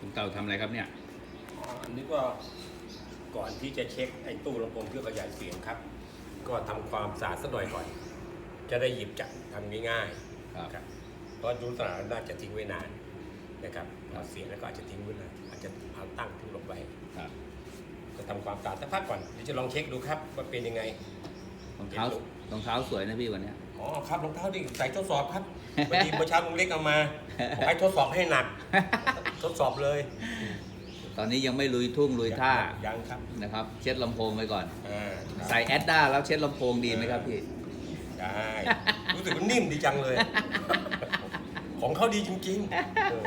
คุณเต่าทำอะไรครับเนี่ยอ๋ออันนี้ก็ก่อนที่จะเช็คไอ้ตู้ลำโพงเครื่องขยายเสียงครับ ก็ทำความสะอาดสักหน่อยก่อน จะได้หยิบจับทำง่ายครับ ๆครับเพราะดูสนามน่าจะทิ้งไว้นานนะครับเราเสียแล้วก็อาจจะทิ้งไว้นานอาจจะเอาตั้งทิ้งลงไว้ครับก็ทำความสะอาดสักพักก่อนเดี๋ยวจะลองเช็คดูครับว่าเป็นยังไง รองเท้ารองเท้าสวยนะพี่วันเนี้ย อ๋อครับรองเท้าดิใส่ทดสอบครับพอดีเมื่อเช้าลุงเล็กเอามาบอกให้ทดสอบให้หนัก ทดสอบเลย ตอนนี้ยังไม่ลุยทุ่งลุยท่ายังครับนะครับ เช็ดลำโพงไปก่อน อ่าครับใส่แอดด้าแล้วเช็ดลำโพงดีไหมครับพี่ ได้ รู้สึกว่านิ่มดีจังเลย ของเขาดีจริงๆเออ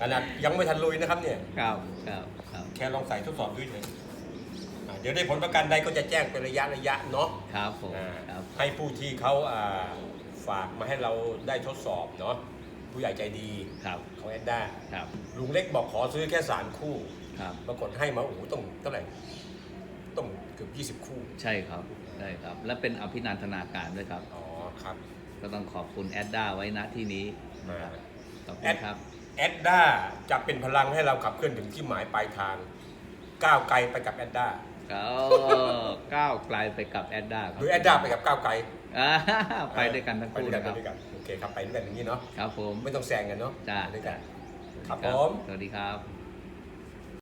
ขนาดยังไม่ทันลุยนะครับเนี่ย ครับครับครับแค่ลองใส่ทดสอบด้วยเฉยอ่าเดี๋ยวได้ผลประกันใดก็จะแจ้งเป็นระยะระยะเนาะครับผมอ่าครับให้ผู้ที่เขาอ่าฝากมาให้เราได้ทดสอบเนาะ ผู้ใหญ่ใจดีครับของแอดด้าครับลุงเล็กบอกขอซื้อแค่สามคู่ครับปรากฏให้มาโอ้โหต้องเท่าไหร่ต้องเกือบ 20 คู่ ใช่ครับได้ครับ และเป็นอภินันทนาการด้วยครับ อ๋อครับ ก็ต้องขอบคุณแอดด้าไว้ณที่นี้มาขอบคุแอณดครับแอดด้าจะเป็นพลังให้เราขับเคลื่อนถึงที่หมายปลายทาง ก้าวไกลไปกับแอดด้าก็ก้าวไกลไปกับแอดด้าคหรับรือแอดด้าไปกับก้าวไกลอ่าไปด้วยกันทั้งคู่ไปด้วยนะกัครับ ไปด้วยกันโอเคครับไปด้วยกันอย่างนี้เนาะครับผมไม่ต้องแซงกันเนาะจ้าไปด้วยกันครับจ้าผม สวัสดีครับ